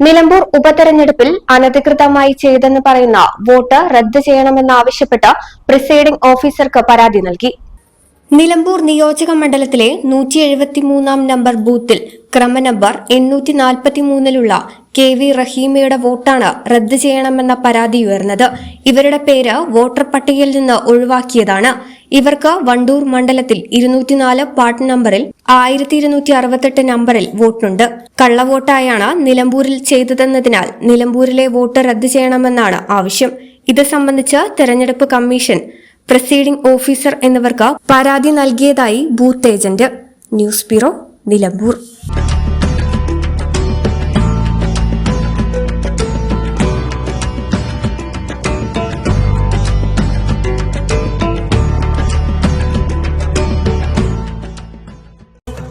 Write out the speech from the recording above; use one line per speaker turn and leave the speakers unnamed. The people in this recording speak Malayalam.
നിലമ്പൂർ ഉപതെരഞ്ഞെടുപ്പിൽ അനധികൃതമായി ചെയ്തെന്ന് പറയുന്ന വോട്ട് റദ്ദ് ചെയ്യണമെന്നാവശ്യപ്പെട്ട് പ്രിസൈഡിംഗ് ഓഫീസർക്ക് പരാതി നൽകി. നിലമ്പൂർ നിയോജക മണ്ഡലത്തിലെ നൂറ്റി എഴുപത്തിമൂന്നാം നമ്പർ ബൂത്തിൽ ക്രമ നമ്പർ എണ്ണൂറ്റി നാൽപ്പത്തിമൂന്നിലുള്ള കെ വി റഹീമയുടെ വോട്ടാണ് റദ്ദ് ചെയ്യണമെന്ന പരാതി ഉയർന്നത്. ഇവരുടെ പേര് വോട്ടർ പട്ടികയിൽ നിന്ന് ഒഴിവാക്കിയതാണ്. ഇവർക്ക് വണ്ടൂർ മണ്ഡലത്തിൽ ഇരുന്നൂറ്റിനാല് പാർട്ട് നമ്പറിൽ ആയിരത്തി ഇരുന്നൂറ്റി അറുപത്തെട്ട് നമ്പറിൽ വോട്ടുണ്ട് കള്ളവോട്ടായാണ് നിലമ്പൂരിൽ ചെയ്തതെന്നതിനാൽ നിലമ്പൂരിലെ വോട്ട് റദ്ദ് ചെയ്യണമെന്നാണ് ആവശ്യം. ഇത് സംബന്ധിച്ച് തെരഞ്ഞെടുപ്പ് കമ്മീഷൻ പ്രസീഡിംഗ് ഓഫീസർ എന്നിവർക്ക് പരാതി നൽകിയതായി booth agent. News bureau Nilambur.